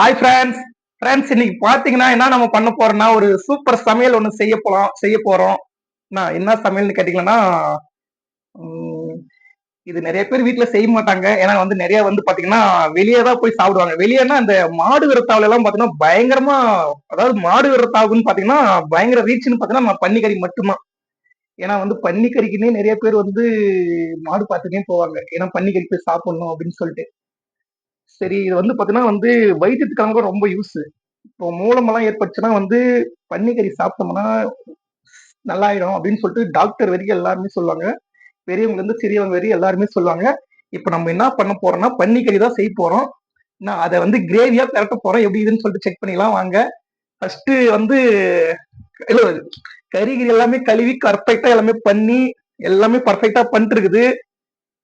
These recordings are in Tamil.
ஹாய் ஃப்ரெண்ட்ஸ் ஃப்ரெண்ட்ஸ் இன்னைக்கு பாத்தீங்கன்னா என்ன நம்ம பண்ண போறோம்னா ஒரு சூப்பர் சமையல் ஒன்று செய்ய போலாம் செய்ய போறோம். நான் என்ன சமையல்னு கேட்டீங்கன்னா இது நிறைய பேர் வீட்டில் செய்ய மாட்டாங்க. ஏன்னா வந்து நிறைய வந்து பாத்தீங்கன்னா வெளியே தான் போய் சாப்பிடுவாங்க. வெளியேன்னா இந்த மாடு விரத்தாவில எல்லாம் பாத்தீங்கன்னா பயங்கரமா அதாவது மாடு விரத்தாவுன்னு பாத்தீங்கன்னா பயங்கர ரீச்னு பாத்தீங்கன்னா நம்ம பன்னிக்கறி மட்டும்தான். ஏன்னா வந்து பன்னிக்கறிக்குன்னே நிறைய பேர் வந்து மாடு பார்த்துட்டே போவாங்க. ஏன்னா பன்னிக்கறி போய் சாப்பிடணும் அப்படின்னு சொல்லிட்டு. சரி இது வந்து பாத்தீங்கன்னா வந்து வயிற்றுக்காக கூட ரொம்ப யூஸ் இப்போ மூலமெல்லாம் ஏற்பட்டுச்சுன்னா வந்து பன்னிக்கறி சாப்பிட்டோம்னா நல்லாயிடும் அப்படின்னு சொல்லிட்டு டாக்டர் வரைக்கும் எல்லாருமே சொல்லுவாங்க. பெரியவங்க இருந்து சிறியவங்க வரைக்கும் எல்லாருமே சொல்லுவாங்க. இப்போ நம்ம என்ன பண்ண போறோம்னா பன்னிக்கறி தான் செய்ய போறோம். நான் அதை வந்து கிரேவியா திரட்ட போறோம். எப்படி இதுன்னு சொல்லிட்டு செக் பண்ணிக்கலாம் வாங்க. ஃபர்ஸ்ட் வந்து இல்ல கறிகிரி எல்லாமே கழுவி பர்ஃபெக்டா எல்லாமே பண்ணி எல்லாமே பர்ஃபெக்டா பண்ணிட்டு இருக்குது.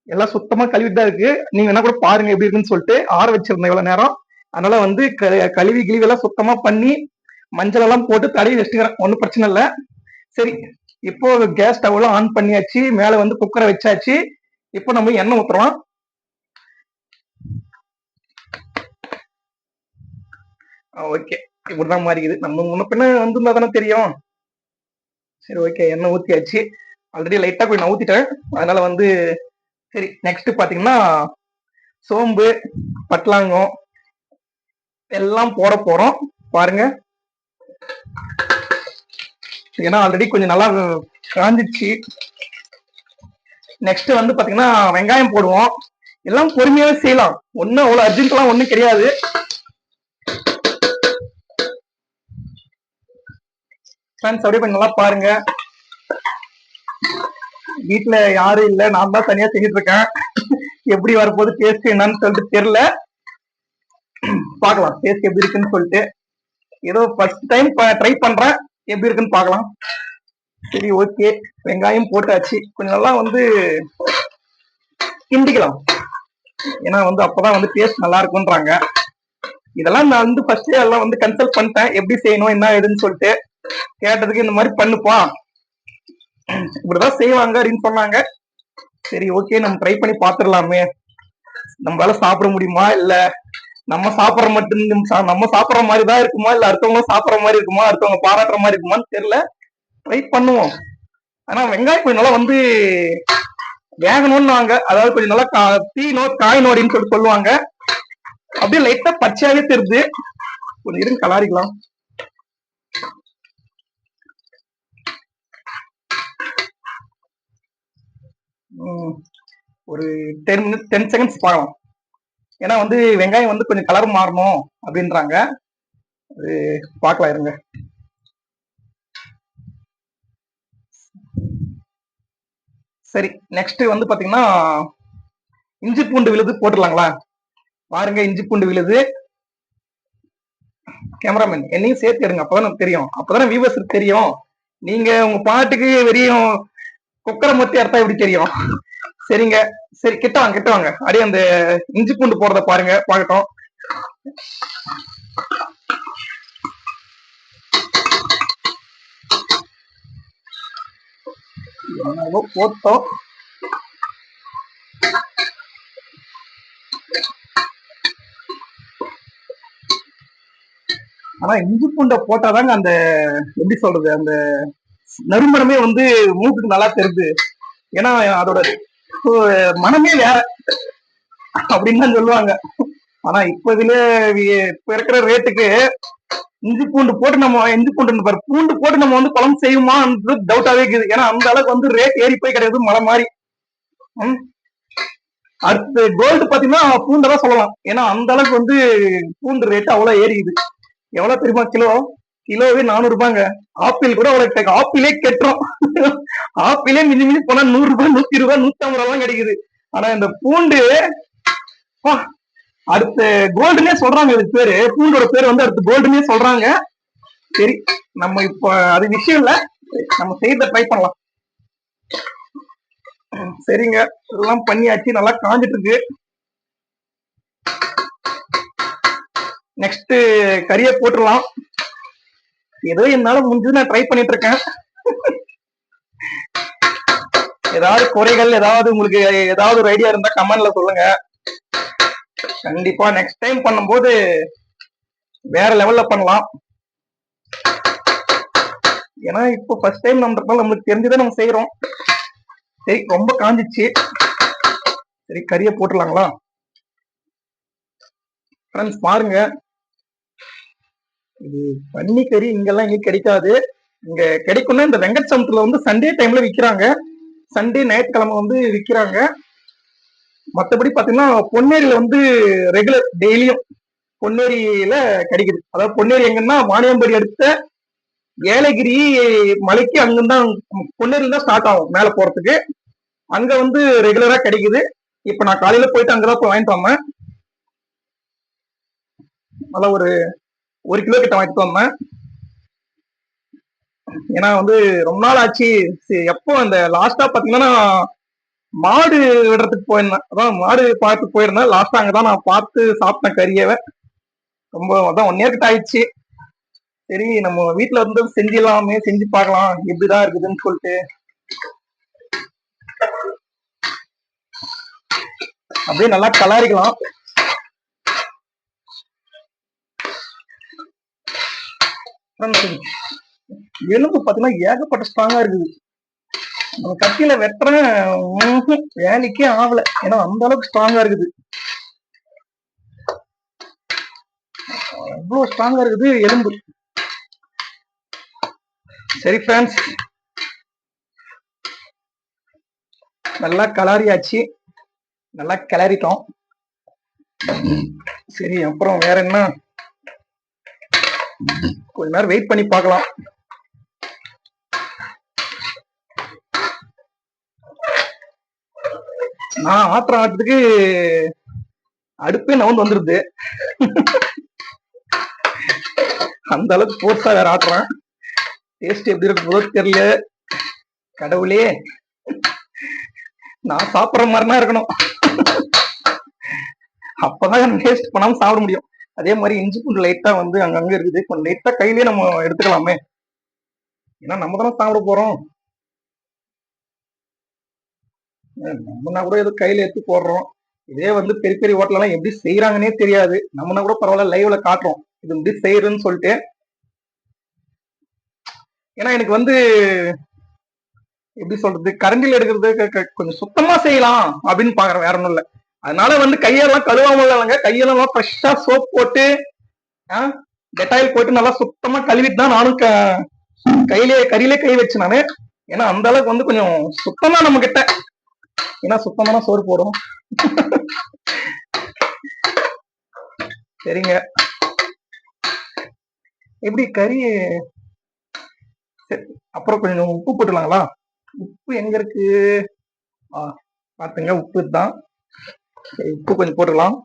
எல்லாம் சுத்தமா கழுவிட்டு தான் இருக்கு. நீங்க என்ன கூட பாருங்க எப்படி இருக்குன்னு சொல்லிட்டு ஆற வச்சிருந்தேன் இவ்வளவு நேரம். அதனால வந்து க- கழுவி கிழிவு எல்லாம் சுத்தமா பண்ணி மஞ்சள் எல்லாம் போட்டு தடவி வச்சுக்கிறேன். ஒன்றும் பிரச்சனை இல்லை. சரி இப்போ கேஸ் ஸ்டவ்லாம் ஆன் பண்ணியாச்சு. மேல வந்து குக்கரை வச்சாச்சு. இப்போ நம்ம எண்ணெய் ஊத்துறோம். ஓகே. இப்படிதான் மாறிக்குது. நம்ம முன்ன பின்ன வந்திருந்தா தானே தெரியும். சரி ஓகே. எண்ணெய் ஊத்தியாச்சு. ஆல்ரெடி லைட்டா போய் நான் ஊத்திட்டேன். அதனால வந்து சரி நெக்ஸ்ட் பாத்தீங்கன்னா சோம்பு பட்லாங்கம் எல்லாம் போட போறோம். பாருங்க. ஏன்னா ஆல்ரெடி கொஞ்சம் நல்லா காஞ்சிச்சு. நெக்ஸ்ட் வந்து பாத்தீங்கன்னா வெங்காயம் போடுவோம். எல்லாம் பொறுமையாவே செய்யலாம். ஒன்னும் அவ்வளவு அர்ஜென்ட்லாம் ஒன்றும் கிடையாது. ஃப்ரெண்ட்ஸ் அப்படியே கொஞ்சம் நல்லா பாருங்க. வீட்டுல யாரும் இல்ல. நான் தான் தனியா செஞ்சுட்டு இருக்கேன். எப்படி வரப்போகுது டேஸ்ட் என்னன்னு சொல்லிட்டு தெரியல. பாக்கலாம் டேஸ்ட் எப்படி இருக்குன்னு சொல்லிட்டு. ஏதோ ஃபர்ஸ்ட் டைம் ட்ரை பண்றேன். எப்படி இருக்குன்னு பார்க்கலாம். சரி ஓகே வெங்காயம் போட்டாச்சு. கொஞ்சம் நல்லா வந்து கிண்டிக்கலாம். ஏன்னா வந்து அப்பதான் வந்து டேஸ்ட் நல்லா இருக்கும்ன்றாங்க. இதெல்லாம் நான் வந்து ஃபர்ஸ்ட் எல்லாம் வந்து கன்சல்ட் பண்ணிட்டேன். எப்படி செய்யணும் என்ன ஏதுன்னு சொல்லிட்டு. கேட்டதுக்கு இந்த மாதிரி பண்ணுப்பா. இப்படிதான் செய்வாங்க அப்படின்னு சொன்னாங்க சரி ஓகே நம்ம ட்ரை பண்ணி பாத்துடலாமே நம்மளால சாப்பிட முடியுமா? இல்ல நம்ம சாப்பிட்ற மட்டும் சா- நம்ம சாப்பிட்ற மாதிரி தான் இருக்குமா? இல்ல அடுத்தவங்க சாப்பிட்ற மாதிரி இருக்குமா? அடுத்தவங்க பாராட்டுற மாதிரி இருக்குமான்னு தெரியல. ட்ரை பண்ணுவோம். ஆனா வெங்காயம் கொஞ்சம் நல்லா வந்து வேகணும்னு வாங்க அதாவது கொஞ்சம் நல்லா கா- தீனோ காயினோ அப்படின்னு சொல்லிட்டு சொல்லுவாங்க. அப்படியே லைட்டா பச்சையாவே தெரியுது. கொஞ்சம் இருந்து கலாரிக்கலாம் ஒரு டென் மினிட் டென் செகண்ட்ஸ் பழம் ஏன்னா வந்து வெங்காயம் வந்து கொஞ்சம் கலர் மாறணும் அப்படின்றாங்க. அது பார்க்கலாம் இருங்க. சரி நெக்ஸ்ட் வந்து பாத்தீங்கன்னா இஞ்சி பூண்டு விழுது போட்டுடலாங்களா? பாருங்க இஞ்சி பூண்டு விழுது. கேமராமேன் என்னையும் சேர்த்து எடுங்க அப்பதான் தெரியும். அப்பதானே வியூவர்ஸ் தெரியும். நீங்க உங்க பாட்டுக்கு வெறியும் குக்கரை மத்தி எடுத்தா எப்படி தெரியும்? சரிங்க. சரி கிட்ட வாங்க கிட்ட வாங்க. அப்படியே அந்த இஞ்சி பூண்டு போடுறத பாருங்க பார்க்கட்டும். போட்டோம். ஆனா இஞ்சி பூண்டை போட்டாதாங்க அந்த எப்படி சொல்றது அந்த நறுமணமே வந்து மூக்குக்கு நல்லா தெரிது. ஏன்னா அதோட மனமே வேற. அப்படின்னு தான் சொல்லுவாங்க. ஆனா இப்ப இதுல இப்ப இருக்கிற ரேட்டுக்கு இஞ்சி பூண்டு போட்டு நம்ம இஞ்சி பூண்டு பாரு பூண்டு போட்டு நம்ம வந்து குழம்பு செய்யுமான்றது டவுட்டாவே இருக்குது. ஏன்னா அந்த அளவுக்கு வந்து ரேட் ஏறி போய் கிடையாது மலை மாதிரி அடுத்து கோல்டு பாத்தீங்கன்னா பூண்டை சொல்லலாம். ஏன்னா அந்த அளவுக்கு வந்து பூண்டு ரேட் அவ்வளவு ஏறிக்குது. எவ்வளவு தெரியுமா கிலோ? கிலோவே நானூறு ரூபாங்க. ஆப்பிள் கூட அவ்வளவு ஆப்பிளே கெட்டுறோம் ஆப்பிளே மிஞ்சி மிஞ்சி போனா நூறு ரூபாய் நூத்தி ரூபாய் நூத்தி ஐம்பது ரூபாய் கிடைக்குது. ஆனா இந்த பூண்டு அடுத்த கோல்டுனே சொல்றாங்க இதுக்கு பேரு. பூண்டோட பேர் வந்து அடுத்து கோல்டுனே சொல்றாங்க. சரி நம்ம இப்போ அது விஷயம் இல்ல. நம்ம செய்த ட்ரை பண்ணலாம். சரிங்க. எல்லாம் பண்ணியாச்சு. நல்லா காஞ்சிட்டு இருக்கு நெக்ஸ்ட் கறியை போட்டுடலாம். ஏதோ என்னால முடிஞ்சது நான் ட்ரை பண்ணிட்டு இருக்கேன் ஏதாவது குறைகள் ஏதாவது உங்களுக்கு ஏதாவது ஒரு ஐடியா இருந்தா கமெண்ட்ல சொல்லுங்க. கண்டிப்பா நெக்ஸ்ட் டைம் பண்ணும்போது வேற லெவல்ல பண்ணலாம். ஏன்னா இப்போ ஃபர்ஸ்ட் டைம் நம்மளுக்கு நம்மளுக்கு தெரிஞ்சுதான் நம்ம செய்யறோம் சரி ரொம்ப காஞ்சிச்சு. சரி கறியை போட்டுடலாங்களா? ஃப்ரெண்ட்ஸ் பாருங்க. இது பன்னி கறி இங்கெல்லாம் இங்கே கிடைக்காது. இங்க கிடைக்கும்னா இந்த வெங்கட் சமுத்திரத்துல வந்து சண்டே டைம்ல விற்கிறாங்க சண்டே ஞாயிற்றுக்கிழமை வந்து விற்கிறாங்க மற்றபடி பாத்தீங்கன்னா பொன்னேரியில வந்து ரெகுலர் டெய்லியும் பொன்னேரியில கிடைக்குது. அதாவது பொன்னேரி எங்கன்னா வாணியம்படி அடுத்த ஏலகிரி மலைக்கு அங்கிருந்தான் பொன்னேரியில தான் ஸ்டார்ட் ஆகும் மேல போறதுக்கு. அங்க வந்து ரெகுலரா கிடைக்குது. இப்ப நான் காலையில போயிட்டு அங்கதான் போய் வாங்கிட்டு வந்தேன். நல்லா ஒரு ஒரு கிலோ கிட்ட வாங்கிட்டு ஏன்னா வந்து ரொம்ப நாள் ஆச்சு. எப்போ அந்த லாஸ்டா பாத்தீங்கன்னா மாடு விடுறதுக்கு போயிருந்தேன். அதான் மாடு பார்த்து போயிருந்தேன். லாஸ்டா அங்கதான் நான் பார்த்து சாப்பிட்டேன் கறியவை. ரொம்ப அதான் ஒன் இயர் கிட்ட ஆயிடுச்சு. சரி நம்ம வீட்டுல வந்து செஞ்சிடலாமே செஞ்சு பார்க்கலாம். எப்படிதான் இருக்குதுன்னு சொல்லிட்டு. அப்படியே நல்லா கலாரிக்கலாம் எலும்பு பாத்தீங்கன்னா ஏகப்பட்ட ஸ்ட்ராங்கா இருக்குது. நம்ம கத்தியில வெட்டுறேன். வேலைக்கே ஆகல. ஏன்னா அந்த அளவுக்கு ஸ்ட்ராங்கா இருக்குது. அவ்வளவு ஸ்ட்ராங்கா இருக்குது எலும்பு. சரி ஃப்ரெண்ட்ஸ் நல்லா கலாரியாச்சு நல்லா கிளறிட்டோம். சரி அப்புறம் வேற என்ன? கொஞ்ச நேரம் வெயிட் பண்ணி பார்க்கலாம். நான் ஆத்திரம் ஆட்டுறதுக்கு அடுப்பே நவுந்து வந்துருது. அந்த அளவுக்கு போர்ஸா வேற ஆட்டுறான் டேஸ்ட் எப்படி இருக்கு போதோ தெரியல. கடவுளே நான் சாப்பிடுற மாதிரினா இருக்கணும். அப்பதான் டேஸ்ட் பண்ணாம சாப்பிட முடியும். அதே மாதிரி இஞ்சி பூண்டு லைட்டா வந்து அங்கங்க இருக்குது. கொஞ்சம் லைட்டா கையிலேயே நம்ம எடுத்துக்கலாமே. ஏன்னா நம்ம தானே சாப்பிட போறோம். நம்மனா கூட ஏதோ கையில எடுத்து போடுறோம். இதே வந்து பெரிய பெரிய ஹோட்டல் எல்லாம் எப்படி செய்யறாங்கன்னே தெரியாது. நம்மனா கூட பரவாயில்ல லைவ்ல காட்டுறோம். இது இப்படி செய்யறதுன்னு சொல்லிட்டு. ஏன்னா எனக்கு வந்து எப்படி சொல்றது? கரண்டில் எடுக்கிறது கொஞ்சம் சுத்தமா செய்யலாம் அப்படின்னு பாக்குறேன். வேற ஒன்றும் இல்ல. அதனால வந்து கையெல்லாம் கழுவாம இல்லைங்க கையெல்லாம் ஃப்ரெஷ்ஷா சோப் போட்டு டெட்டாயில் போட்டு நல்லா சுத்தமா கழுவிட்டு தான் நானும் க- கையிலே கறியிலே கை வச்சு நானு. ஏன்னா அந்த அளவுக்கு வந்து கொஞ்சம் சுத்தமா நம்ம கிட்ட ஏன்னா சுத்தமான சோறு போடும். சரிங்க. எப்படி கறி அப்புறம் கொஞ்சம் உப்பு போட்டுலாங்களா உப்பு எங்க இருக்கு? பாத்துங்க உப்பு தான். உப்பு கொஞ்சம் போட்டுக்கலாம்.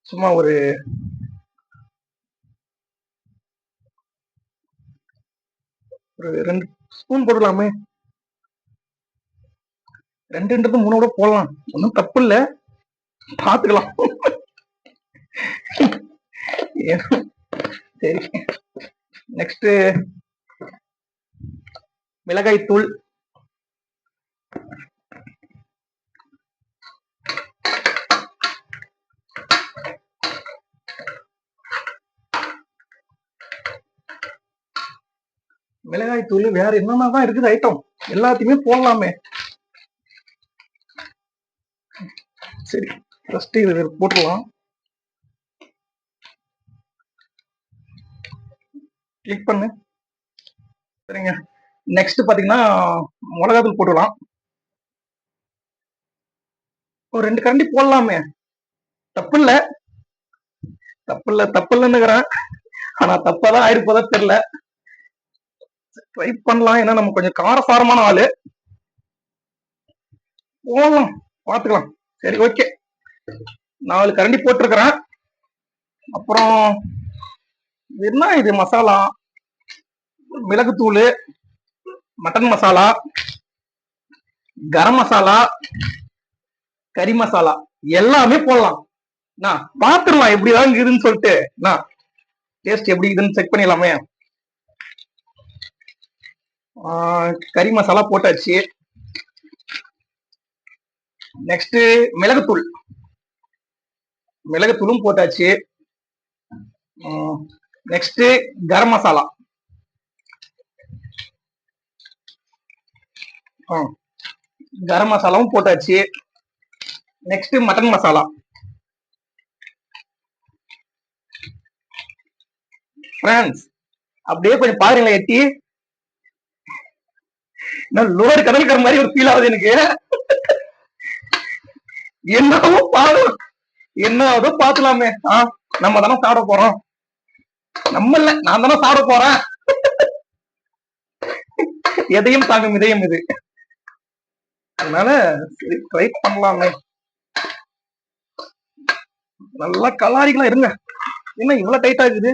சும்மா ஒரு ஒரு ரெண்டு ஸ்பூன் போட்டுக்கலாமே. ரெண்டுன்றது மூணு கூட போடலாம். ஒன்றும் தப்பு இல்லை. பார்த்துக்கலாம் சரி. நெக்ஸ்ட் மிளகாய் தூள் மிளகாய் தூள் வேற என்னென்ன தான் இருக்குது ஐட்டம் எல்லாத்தையுமே போடலாமே. சரி ஃபர்ஸ்ட் இது போட்டுடலாம் கிளிக் பண்ணு. சரிங்க. நெக்ஸ்ட் பாத்தீங்கன்னா மிளகாத்தூள் போட்டுடலாம் ஒரு ரெண்டு கரண்டி போடலாமே. தப்பு இல்ல. தப்பு இல்ல தப்பு இல்லைன்னுக்கிறேன். ஆனா தப்பாதான் ஆயிருப்பதா தெரியல. ட்ரை பண்ணலாம். ஏன்னா நம்ம கொஞ்சம் காரசாரமான ஆளு. போகலாம் பாத்துக்கலாம் சரி ஓகே நாலு கரண்டி போட்டிருக்கிறேன். அப்புறம் என்ன இது மசாலா? மிளகுத்தூள் மட்டன் மசாலா கரம் மசாலா கறி மசாலா. எல்லாமே போடலாம். நான் பாத்துடலாம். எப்படிதான் இருக்குதுன்னு சொல்லிட்டு. நான் டேஸ்ட் எப்படி இருக்குதுன்னு செக் பண்ணிடலாமே. கறி மசாலா போட்டாச்சு. நெக்ஸ்ட் மிளகுத்தூள். மிளகுத்தூளும் போட்டாச்சு. நெக்ஸ்ட் கரம் மசாலா. ஆ, கரம் மசாலாவும் போட்டாச்சு. Next mutton masala. ஃப்ரெண்ட்ஸ் அப்படியே கொஞ்சம் பாருங்களேன் எட்டி. நான் லோடு கடல்கிற மாதிரி ஒரு ஃபீல் ஆகுது எனக்கு. என்னவோ பாடும் என்னதோ பாத்துலாமே ஆ நம்ம தானே சாப்பிட போறோம். நம்ம இல்ல நான் தானே சாப்பிட போறேன். எதையும் தாங்கும் இதயம் இது. அதனால சரி ட்ரை பண்ணலாமே. நல்லா கலாரிக்கலாம் இருங்க. என்ன இவ்வளவு டைட்டா இருக்குது?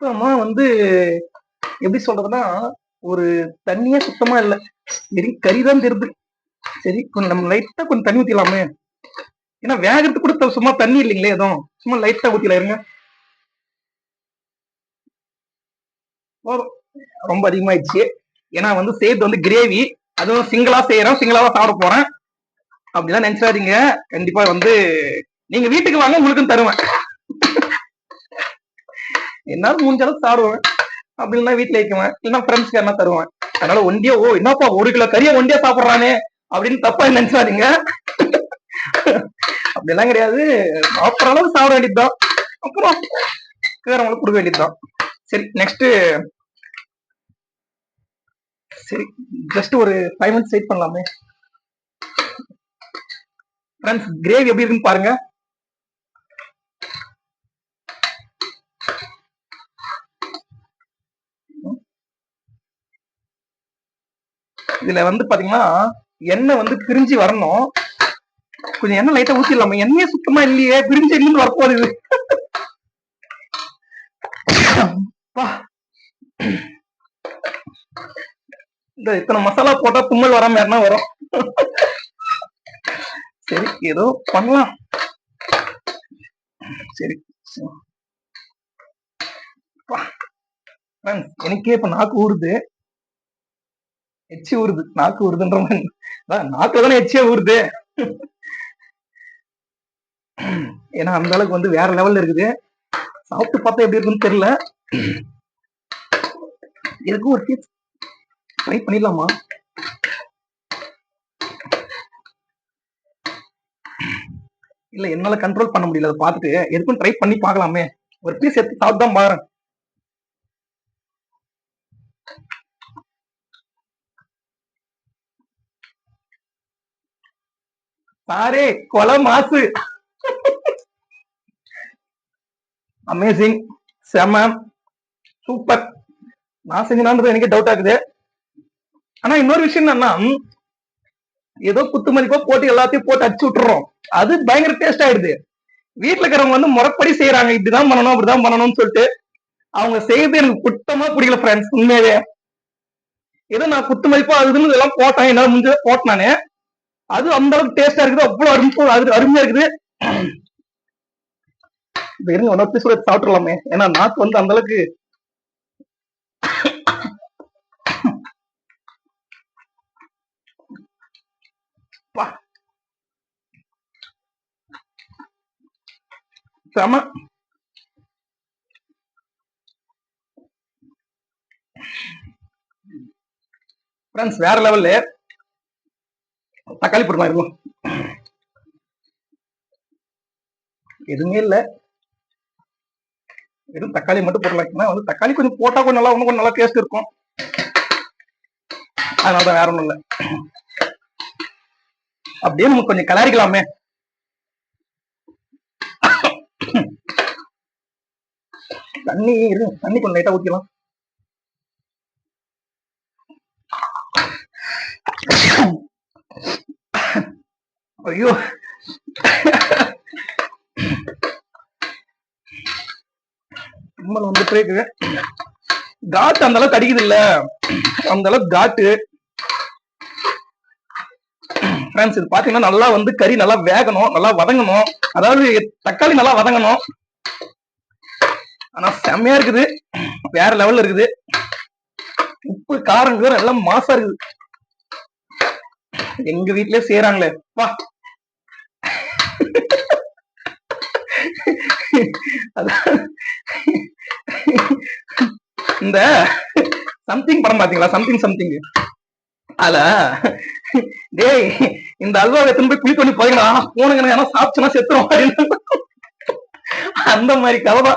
சுத்தமா வந்து எப்படி சொல்றதுன்னா ஒரு தண்ணியே சுத்தமா இல்ல. சரி கறி தான் தெரியுது. சரி கொஞ்சம் நம்ம லைட்டா கொஞ்சம் தண்ணி ஊத்திடலாமே. ஏன்னா வேகத்துக்கு கூட சும்மா தண்ணி இல்லைங்களே எதுவும் சும்மா லைட்டா ஊத்தில இருங்க. போதும் ரொம்ப அதிகமாயிடுச்சு. ஏன்னா வந்து சேர்த்து வந்து கிரேவி அதுவும் சிங்கிளா செய்யறோம் சிங்கிளா தான் சாப்பிட போறேன். அப்படிலாம் நினைச்சாதீங்க கண்டிப்பா வந்து நீங்க வீட்டுக்கு வாங்க உங்களுக்கும் தருவேன். என்னால முடிஞ்ச அளவுக்கு சாப்பிடுவேன் அப்படி இல்லைன்னா வீட்டுல வைக்குவேன். இல்லைன்னா ஃப்ரெண்ட்ஸ்க்கு என்ன தருவேன். அதனால ஒண்டியா ஓ என்னப்பா ஒரு கிலோ கறியை ஒண்டியா சாப்பிடுறானே அப்படின்னு தப்பா நினைச்சாதீங்க அப்படிலாம் கிடையாது. சாப்பிட்ற அளவு சாப்பிட வேண்டியதுதான். அப்புறம் வேறவங்களுக்கு கொடுக்க வேண்டியதுதான். சரி நெக்ஸ்ட் சரி ஜஸ்ட் ஒரு ஃபைவ் மினிட்ஸ் வெயிட் பண்ணலாமே. ஃப்ரெண்ட்ஸ் கிரேவி எப்படி இருக்குன்னு பாருங்க. இதுல வந்து பாத்தீங்கன்னா எண்ணெய் வந்து பிரிஞ்சு வரணும். கொஞ்சம் எண்ணெய் லைட்டா ஊத்திடலாமா. எண்ணெயே சுத்தமா இல்லையே பிரிஞ்சு எண்ணெய் வரப்போகுது இது. இந்த இத்தனை மசாலா போட்டா தும்மல் வராம யாருன்னா வரும். சரி ஏதோ பண்ணலாம். சரி. எனக்கே இப்ப நாக்கு ஊறுது. எச்சி ஊறுது. நாக்கு ஊறுதுன்ற மாதிரி. அதான் நாக்குல தானே எச்சியா ஊறுது. ஏன்னா அந்த அளவுக்கு வந்து வேற லெவல்ல இருக்குது. சாப்பிட்டு பார்த்தா எப்படி இருக்குன்னு தெரியல. எதுக்கும் ஒரு பீஸ் ட்ரை பண்ணிடலாமா? இல்ல என்னால கண்ட்ரோல் பண்ண முடியல. அதை பார்த்துட்டு எதுக்கும் ட்ரை பண்ணி பார்க்கலாமே. ஒரு பீஸ் எடுத்து சாப்பிட்டு தான் பாருங்க. சாரே கொலை மாசு. அமேசிங் செம. சூப்பர் நான் செஞ்சான்றது எனக்கு டவுட் ஆகுது. ஆனா இன்னொரு விஷயம் என்னன்னா ஏதோ குத்து மதிப்பா போட்டு எல்லாத்தையும் போட்டு அடிச்சு விட்டுறோம். அது பயங்கர டேஸ்ட் ஆயிடுது. வீட்டுல இருக்கிறவங்க வந்து முறைப்படி செய்யறாங்க இப்படிதான் பண்ணணும் அப்படிதான் பண்ணணும்னு சொல்லிட்டு அவங்க செய்யறது எனக்கு குத்தமா பிடிக்கல ஃப்ரெண்ட்ஸ் உண்மையாவே. ஏதோ நான் குத்து மதிப்பா ஆகுதுன்னு இதெல்லாம் போட்டேன். என்னால முடிஞ்சதை போட்டேன் அது அந்த அளவுக்கு டேஸ்டா இருக்குது. அவ்வளவு அருமை அது அருமையா இருக்குது. இப்ப இருங்க ஒன் பீஸ் கூட சாப்பிட்டுலாமே ஏன்னா நாக்கு வந்து அந்த அளவுக்கு செம. ஃப்ரெண்ட்ஸ் வேற லெவல்ல தக்காளி போடலாம் இருக்கும் எதுவுமே இல்ல. வெறும் தக்காளி மட்டும் போடலாம் வந்து தக்காளி கொஞ்சம் போட்டா கொஞ்சம் நல்லா இன்னும் கொஞ்சம் நல்லா டேஸ்ட் இருக்கும். அதனால தான் வேற ஒண்ணும் இல்ல. அப்படியே நம்ம கொஞ்சம் கலாரிக்கலாமே தண்ணி இரு தண்ணி கொஞ்சம் லைட்டா ஊத்திக்கலாம் ஐயோ. தும்மல் வந்துட்டே இருக்குது காட்டு அந்த அளவுக்கு அடிக்குது இல்ல அந்த அளவுக்கு காட்டு ஃப்ரெண்ட்ஸ் இது பாத்தீங்கன்னா நல்லா வந்து கறி நல்லா வேகணும் நல்லா வதங்கணும். அதாவது தக்காளி நல்லா வதங்கணும். ஆனா செம்மையா இருக்குது. வேற லெவல்ல இருக்குது. உப்பு காரம் எல்லாம் மாசா இருக்குது. எங்க வீட்லயே செய்யறாங்களே வா. இந்த சம்திங் படம் பாத்தீங்களா சம்திங் சம்திங் அல டேய் இந்த அல்வா எத்தனை போய் குழி பண்ணி போய்ங்களா போனுங்க ஏன்னா சாப்பிச்சுனா செத்துரும். அப்படின்னு அந்த மாதிரி கதை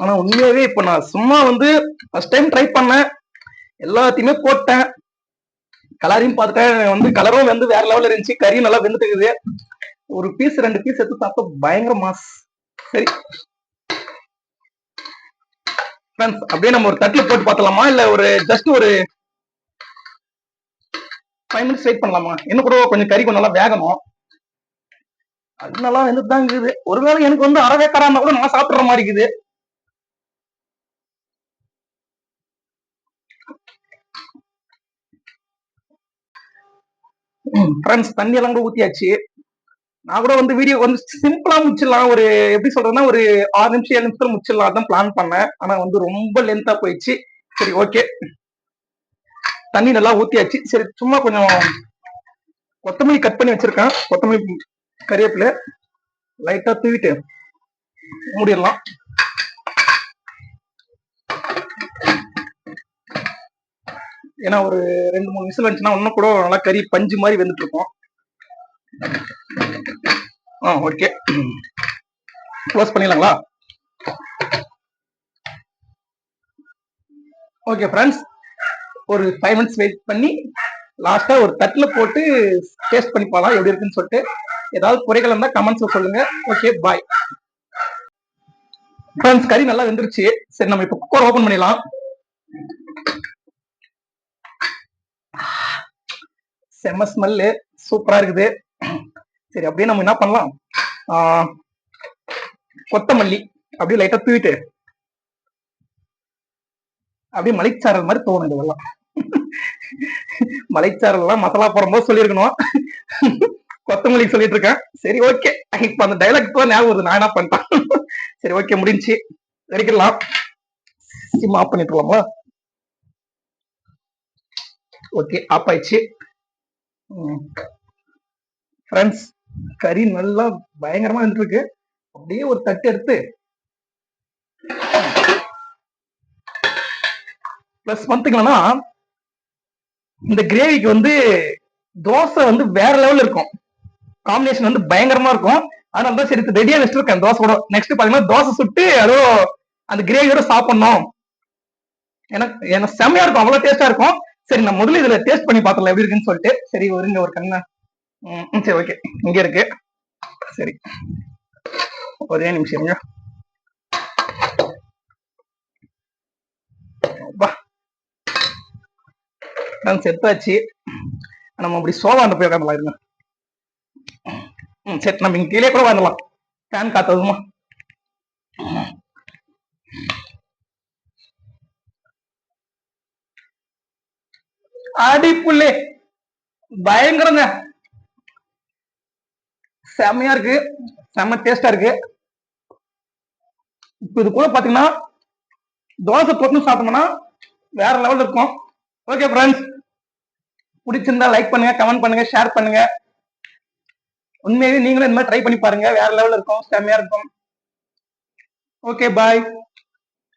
ஆனா உண்மையாவே இப்ப நான் சும்மா வந்து ஃபர்ஸ்ட் டைம் ட்ரை பண்ணேன். எல்லாத்தையுமே போட்டேன். கலரையும் பார்த்துட்டேன். வந்து கலரும் வந்து வேற லெவல்ல இருந்துச்சு. கறியும் நல்லா வெந்துட்டுக்குது ஒரு பீஸ் ரெண்டு பீஸ் எடுத்து சாப்பிட்டா பயங்கர மாஸ் சரி. ஃப்ரெண்ட்ஸ் அப்படியே நம்ம ஒரு தட்டில் போட்டு பார்த்தலாமா இல்ல ஒரு ஜஸ்ட் ஒரு ஃபைவ் மினிட்ஸ் வெயிட் பண்ணலாமா? என்ன கூட கொஞ்சம் கறி கொஞ்சம் நல்லா வேகணும். அது நல்லா வெந்து தான் இருக்குது. ஒருவேளை எனக்கு வந்து அரை வேக்காரா இருந்தா கூட நான் சாப்பிடுற மாதிரி இருக்குது. ஃப்ரெண்ட்ஸ் தண்ணி எல்லாம் கூட ஊத்தியாச்சு. நான் கூட வந்து வீடியோ வந்து சிம்பிளா முடிச்சிடலாம். ஒரு எப்படி சொல்றதுன்னா ஒரு ஆறு நிமிஷம் ஏழு நிமிஷத்துல முடிச்சிடலாம். தான் பிளான் பண்ணேன். ஆனா வந்து ரொம்ப லென்த்தா போயிடுச்சு. சரி ஓகே தண்ணி நல்லா ஊத்தியாச்சு. சரி சும்மா கொஞ்சம் கொத்தமல்லி கட் பண்ணி வச்சிருக்கேன். கொத்தமல்லி கறிவேப்பில. லைட்டா தூவிட்டு மூடிடலாம். ஏன்னா ஒரு ரெண்டு மூணு விசில் வந்துச்சுன்னா இன்னும் கூட நல்லா கறி பஞ்சு மாதிரி வெந்துட்டு இருக்கும் ஆ ஓகே க்ளோஸ் பண்ணிடலாங்களா? ஓகே ஃப்ரெண்ட்ஸ் ஒரு ஃபைவ் மினிட்ஸ் வெயிட் பண்ணி லாஸ்ட்டாக ஒரு தட்டில் போட்டு டேஸ்ட் பண்ணி போகலாம் எப்படி இருக்குன்னு சொல்லிட்டு. ஏதாவது குறைகள் இருந்தால் கமெண்ட்ஸில் சொல்லுங்க. ஓகே பாய் ஃப்ரெண்ட்ஸ் கறி நல்லா வெந்துருச்சு. சரி நம்ம இப்போ குக்கர் ஓப்பன் பண்ணிடலாம். செம்ம ஸ்மெல்லு சூப்பரா இருக்குது. சரி அப்படியே நம்ம என்ன பண்ணலாம்? ஆஹ், கொத்தமல்லி அப்படியே லைட்டா தூவிட்டு அப்படியே மலைச்சாரல் மாதிரி தோணும் இதெல்லாம். மலைச்சாரல் எல்லாம் மசாலா போடும்போது சொல்லியிருக்கணும். கொத்தமல்லி சொல்லிட்டு இருக்கேன். சரி ஓகே இப்ப அந்த டைலாக் தான் ஞாபகம் வருது. நான் என்ன பண்ணிட்டேன்? சரி ஓகே முடிஞ்சு. வெடிக்கலாம் சிம் ஆஃப் பண்ணிட்டுலாமா ஓகே ஆஃப் ஆயிடுச்சு. ஃப்ரெண்ட்ஸ் கறி நல்லா பயங்கரமா இருந்துருக்கு அப்படியே ஒரு தட்டு எடுத்து. பிளஸ் வந்துங்கன்னா இந்த கிரேவிக்கு வந்து தோசை வந்து வேற லெவல்ல இருக்கும். காம்பினேஷன் வந்து பயங்கரமா இருக்கும். அதனால தான் சரி ரெடியா வச்சிருக்கேன் தோசை கூட. நெக்ஸ்ட் பாத்தீங்கன்னா தோசை சுட்டு அதோ அந்த கிரேவியோட சாப்பிடணும். எனக்கு எனக்கு செம்மையா இருக்கும். அவ்வளவு டேஸ்டா இருக்கும். சரி நான் முதல்ல இதுல டேஸ்ட் பண்ணி பார்த்தலாம் எப்படி இருக்குன்னு சொல்லிட்டு. சரி ஒருங்க ஒரு கண்ணா. சரி ஓகே இங்க இருக்கு. சரி. ஒரே நிமிஷம் இருங்க. செத்தாச்சு. நம்ம அப்படி சோவாண்ட போய் உட்காந்துலாம் இருங்க. ம் சரி நம்ம இங்க கீழே கூட வந்துடலாம் ஃபேன் காத்ததுமா. அடிப்புள்ளே. பயங்கரங்க. செம்மையா இருக்கு. செம்ம டேஸ்டா இருக்கு. இப்ப இது கூட பாத்தீங்கன்னா தோசை போட்டு சாப்பிட்டோம்னா வேற லெவல் இருக்கும். ஓகே ஃப்ரெண்ட்ஸ் பிடிச்சிருந்தா லைக் பண்ணுங்க கமெண்ட் பண்ணுங்க ஷேர் பண்ணுங்க. உண்மையிலேயே நீங்களும் இந்த மாதிரி ட்ரை பண்ணி பாருங்க. வேற லெவல் இருக்கும். செம்மையா இருக்கும். Okay bye